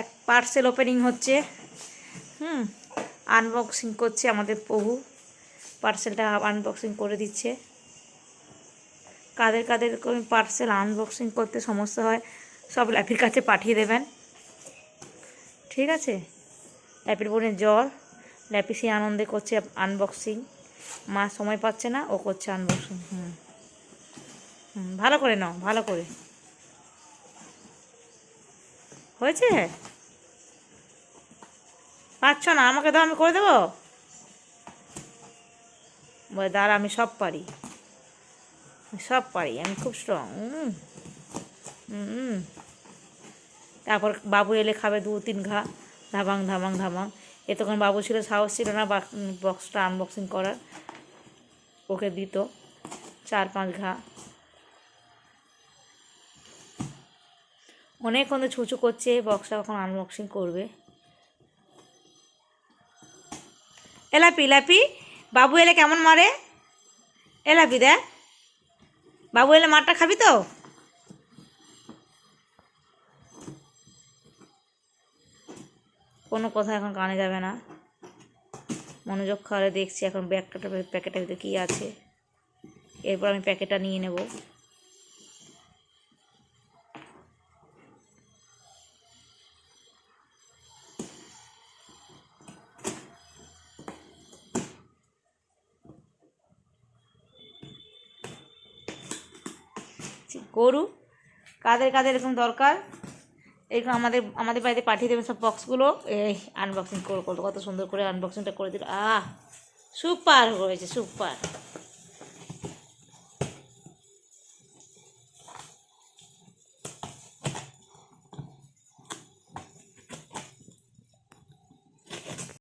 এক parcel opening হচ্ছে। হুম unboxing করছে আমাদের প্রভু। পার্সেলটা আনবক্সিং করে দিচ্ছে। কাদের কাদের পার্সেল আনবক্সিং করতে সমস্যা হয়, সব ল্যাপির কাছে পাঠিয়ে দেবেন। ঠিক আছে? ল্যাপির বোনের জ্বর, ল্যাপি সেই আনন্দে করছে আনবক্সিং মা সময় পাচ্ছে না, ও করছে আনবক্সিং হুম হুম, ভালো করে নাও, ভালো করে। হয়েছে? পাচ্ছ না? আমাকে দাও, আমি করে দেবো? বলে, দাঁড়া, আমি সব পারি। সব পারি, আমি খুব স্ট্রং হুম তারপর বাবু এলে খাবে দু, তিন ঘা ধাবাং ধাবাং ধাবাং এ তখন বাবু ছিল, সাহস ছিল না বক্সটা আনবক্সিং করার। ওকে দিত, চার, পাঁচ ঘা। অনেকক্ষণ ছুঁচু করছে বক্সটা কখন আনবক্সিং করবে। এলাপি লাপি বাবু এলে কেমন মারে? এলাপি, দেখ। বাবু এলে মারটা খাবি তো? কোনো কথা এখন কানে যাবে না। মনোযোগ খাওয়ালে দেখছি এখন ব্যাগটা প্যাকেটের ভিতরে কী আছে। এরপর আমি প্যাকেটটা নিয়ে নেব। গরু, কাদের কাদের এরকম দরকার? এরকম আমাদের আমাদের বাড়িতে পাঠিয়ে দেবেন সব বক্সগুলো এই আনবক্সিং করে করল কত সুন্দর করে আনবক্সিংটা করে দিল। আহ সুপার হয়েছে সুপার